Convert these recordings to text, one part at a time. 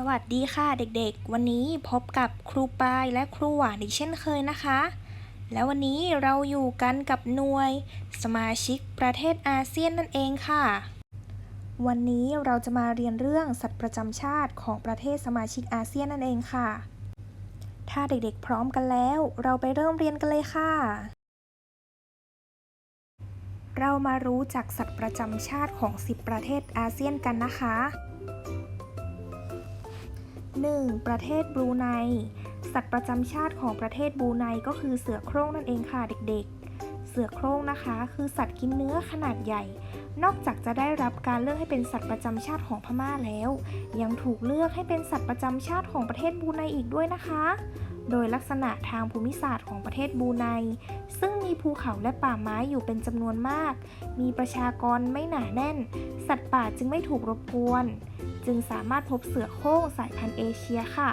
สวัสดีค่ะเด็กๆ วันนี้พบกับครูปายและครูหวานอีกเช่นเคยนะคะ แล้ววันนี้เราอยู่กันกับหน่วย สมาชิกประเทศอาเซียนนั่นเองค่ะ วันนี้เราจะมาเรียนเรื่องสัตว์ประจำชาติของประเทศสมาชิกอาเซียนนั่นเองค่ะ ถ้าเด็กๆพร้อมกันแล้ว เราไปเริ่มเรียนกันเลยค่ะ เรามารู้จักสัตว์ประจำชาติของ 10 ประเทศอาเซียนกันนะคะ 1. ประเทศบรูไน สัตว์ประจำชาติของประเทศบรูไนก็คือเสือโคร่งนั่นเองค่ะเด็กๆ เสือโคร่งนะคะ คือสัตว์กินเนื้อขนาดใหญ่ นอกจากจะได้รับการเลือกให้เป็นสัตว์ประจำชาติของพม่าแล้ว ยังถูกเลือกให้เป็นสัตว์ประจำชาติของประเทศบรูไนอีกด้วยนะคะ โดยลักษณะทางภูมิศาสตร์ของประเทศบูไน ซึ่งมีภูเขาและป่าไม้อยู่เป็นจำนวนมาก มีประชากรไม่หนาแน่น สัตว์ป่าจึงไม่ถูกรบกวน จึงสามารถพบเสือโคร่งสายพันธุ์เอเชียค่ะ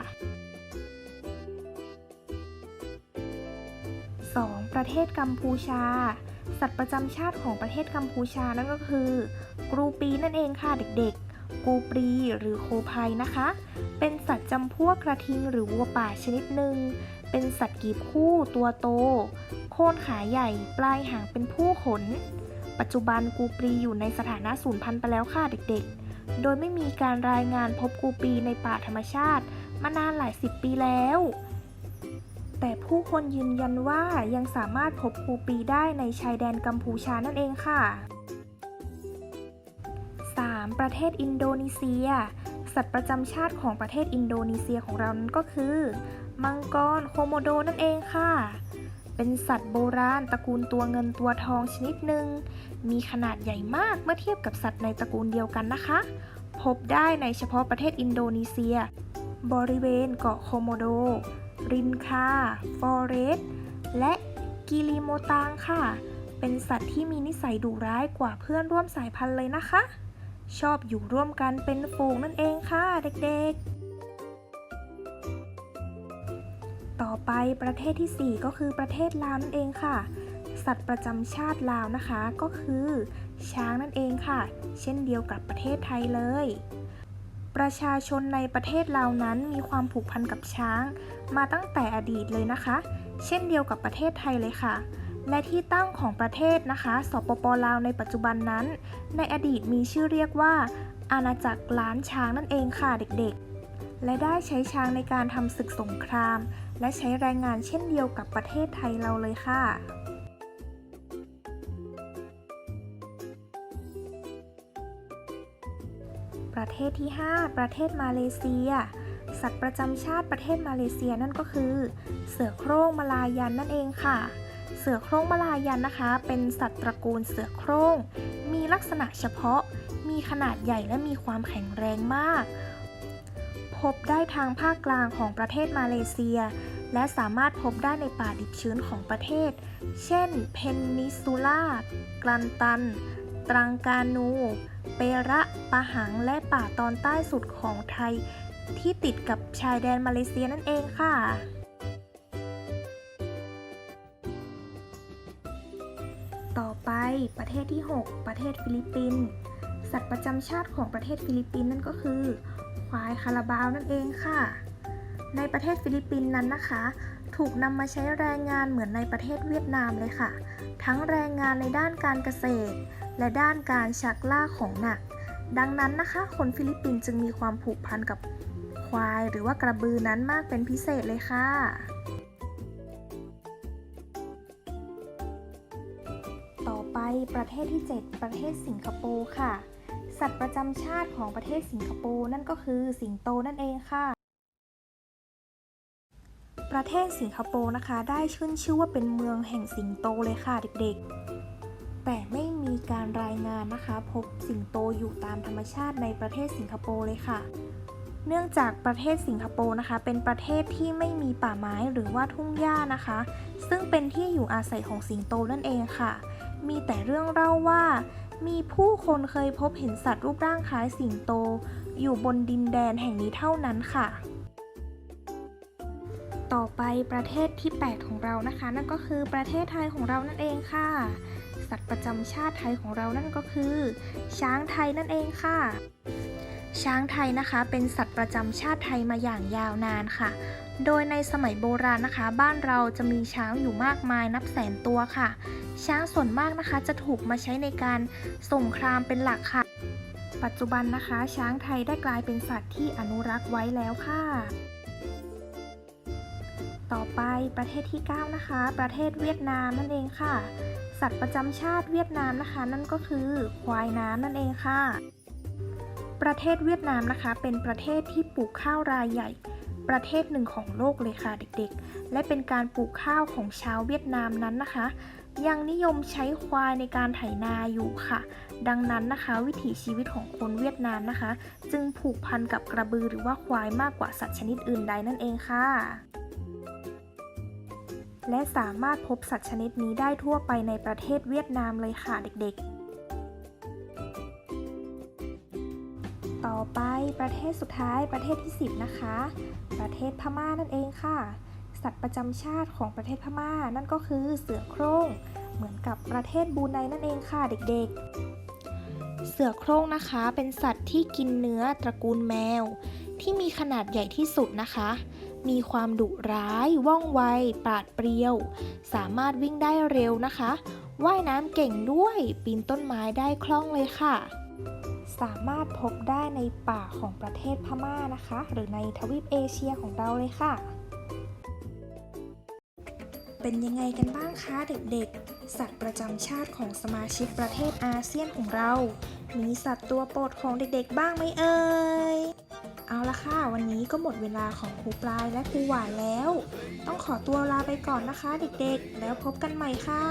2. ประเทศกัมพูชา สัตว์ประจำชาติของประเทศกัมพูชานั่นก็คือ กรูปีนั่นเองค่ะเด็กๆ กูปรีหรือโคภัยนะคะ เป็นสัตว์จำพวกกระทิงหรือวัวป่าชนิดหนึ่ง เป็นสัตว์กีบคู่ตัวโต โคนขาใหญ่ปลายหางเป็นผู้ขน ปัจจุบันกูปรีอยู่ในสถานะสูญพันธุ์ไปแล้วค่ะเด็กๆ โดยไม่มีการรายงานพบกูปีในป่าธรรมชาติ มานานหลายสิบปีแล้ว แต่ผู้คนยืนยันว่ายังสามารถพบกูปีได้ในชายแดนกัมพูชานั่นเองค่ะ 3. ประเทศอินโดนีเซีย สัตว์ประจำชาติของประเทศอินโดนีเซียของเรานั้นก็คือ มังกรโคโมโดนั่นเองค่ะ เป็นสัตว์โบราณตระกูลตัวเงินตัวทองชนิดหนึ่ง มีขนาดใหญ่มากเมื่อเทียบกับสัตว์ในตระกูลเดียวกันนะคะ พบได้ในเฉพาะประเทศอินโดนีเซีย บริเวณเกาะโคโมโด รินคา ฟอเรสและกิลิโมตางค่ะ เป็นสัตว์ที่มีนิสัยดุร้ายกว่าเพื่อนร่วมสายพันธุ์เลยนะคะ ชอบอยู่ร่วมกันเป็นฝูงนั่นเองค่ะเด็กๆ ต่อไปประเทศที่ 4 ก็คือประเทศลาวนั่นเองค่ะ สัตว์ประจำชาติลาวนะคะก็คือ ช้างนั่นเองค่ะ เช่นเดียวกับประเทศไทยเลย ประชาชนในประเทศลาวนั้นมีความผูกพันกับช้าง มาตั้งแต่อดีตเลยนะคะ เช่นเดียวกับประเทศไทยเลยค่ะ และที่ตั้งของประเทศนะคะสปปลาวในปัจจุบันนั้น ในอดีตมีชื่อเรียกว่า อาณาจักรล้านช้างนั่นเองค่ะเด็กๆ และได้ใช้ช้างในการทำศึกสงคราม และใช้แรงงานเช่นเดียวกับประเทศไทยเราเลยค่ะประเทศที่ 5 ประเทศมาเลเซีย สัตว์ประจำชาติประเทศมาเลเซียนั่นก็คือ เสือโคร่งมาลายันนั่นเองค่ะ เสือโคร่งมาลายันนะคะ เป็นสัตว์ตระกูลเสือโคร่ง มีลักษณะเฉพาะ มีขนาดใหญ่และมีความแข็งแรงมาก พบได้ทางภาคกลางของประเทศมาเลเซีย และสามารถพบได้ในป่าดิบชื้นของประเทศ เช่น เพนนิซูล่ากลันตัน ตรังกานู เประปะหัง และป่าตอนใต้สุดของไทย ที่ติดกับชายแดนมาเลเซียนั่นเองค่ะ ไปประเทศที่ 6 ประเทศฟิลิปปินส์สัตว์ประจำชาติของประเทศฟิลิปปินส์นั่นก็คือ ควายคาราบาวนั่นเองค่ะ ในประเทศฟิลิปปินส์นั้นนะคะ ถูกนำมาใช้แรงงานเหมือนในประเทศเวียดนามเลยค่ะ ทั้งแรงงานในด้านการเกษตร และด้านการชักล่าของหนัก ดังนั้นนะคะ คนฟิลิปปินส์จึงมีความผูกพันกับควายหรือว่ากระบือนั้นมากเป็นพิเศษเลยค่ะ ปประเทศที่ 7 ประเทศสิงคโปร์ค่ะ สัตว์ประจำชาติของประเทศสิงคโปร์นั่นก็คือสิงโตนั่นเองค่ะ ประเทศสิงคโปร์นะคะ ได้ขึ้นชื่อว่าเป็นเมืองแห่งสิงโตเลยค่ะเด็กๆ แต่ไม่มีการรายงานนะคะ พบสิงโตอยู่ตามธรรมชาติในประเทศสิงคโปร์เลยค่ะเนื่องจากประเทศสิงคโปร์นะคะ เป็นประเทศที่ไม่มีป่าไม้หรือว่าทุ่งหญ้านะคะ ซึ่งเป็นที่อยู่อาศัยของสิงโตนั่นเองค่ะ มีแต่เรื่องเล่าว่า มีผู้คนเคยพบเห็นสัตว์รูปร่างคล้ายสิงโต อยู่บนดินแดนแห่งนี้เท่านั้นค่ะ ต่อไปประเทศที่ 8 ของเรานะคะ นั่นก็คือประเทศไทยของเรานั่นเองค่ะ สัตว์ประจำชาติไทยของเรานั่นก็คือ ช้างไทยนั่นเองค่ะ ช้างไทยนะคะ เป็นสัตว์ประจำชาติไทยมาอย่างยาวนานค่ะ โดยในสมัยโบราณนะคะ บ้านเราจะมีช้างอยู่มากมายนับแสนตัวค่ะ ช้างส่วนมากนะคะจะถูกมาใช้ในการส่งครามเป็นหลักค่ะ ปัจจุบันนะคะ ช้างไทยได้กลายเป็นสัตว์ที่อนุรักษ์ไว้แล้วค่ะ ต่อไปประเทศที่ 9 นะคะ ประเทศเวียดนามนั่นเองค่ะ สัตว์ประจำชาติเวียดนามนะคะ นั่นก็คือควายน้ำนั่นเองค่ะ ประเทศเวียดนามนะคะ เป็นประเทศที่ปลูกข้าวรายใหญ่ ประเทศหนึ่งของโลกเลยค่ะเด็กๆ และเป็นการปลูกข้าวของชาวเวียดนามนั้นนะคะ ยังนิยมใช้ควายในการไถนาอยู่ค่ะ ดังนั้นนะคะ วิถีชีวิตของคนเวียดนามนะคะ จึงผูกพันกับกระบือหรือว่าควายมากกว่าสัตว์ชนิดอื่นใดนั่นเองค่ะและสามารถพบสัตว์ชนิดนี้ได้ทั่วไปในประเทศเวียดนามเลยค่ะเด็กๆ ประเทศสุดท้ายประเทศที่ 10 นะคะ ประเทศพม่านั่นเองค่ะ สัตว์ประจำชาติของประเทศพม่านั่นก็คือเสือโคร่ง เหมือนกับประเทศบูไนนั่นเองค่ะเด็กๆ เสือโคร่งนะคะเป็นสัตว์ที่กินเนื้อตระกูลแมว ที่มีขนาดใหญ่ที่สุดนะคะ มีความดุร้าย ว่องไว ปราดเปรียว สามารถวิ่งได้เร็วนะคะ ว่ายน้ำเก่งด้วย ปีนต้นไม้ได้คล่องเลยค่ะ สามารถพบได้ในป่าของประเทศพม่านะคะ หรือในทวีปเอเชียของเราเลยค่ะ เป็นยังไงกันบ้างคะเด็กๆ สัตว์ประจำชาติของสมาชิกประเทศอาเซียนของเรา มีสัตว์ตัวโปรดของเด็กๆ บ้างไหมเอ่ยเอาละค่ะ วันนี้ก็หมดเวลาของครูปลายและครูหวานแล้ว ต้องขอตัวลาไปก่อนนะคะเด็กๆ แล้วพบกันใหม่ค่ะ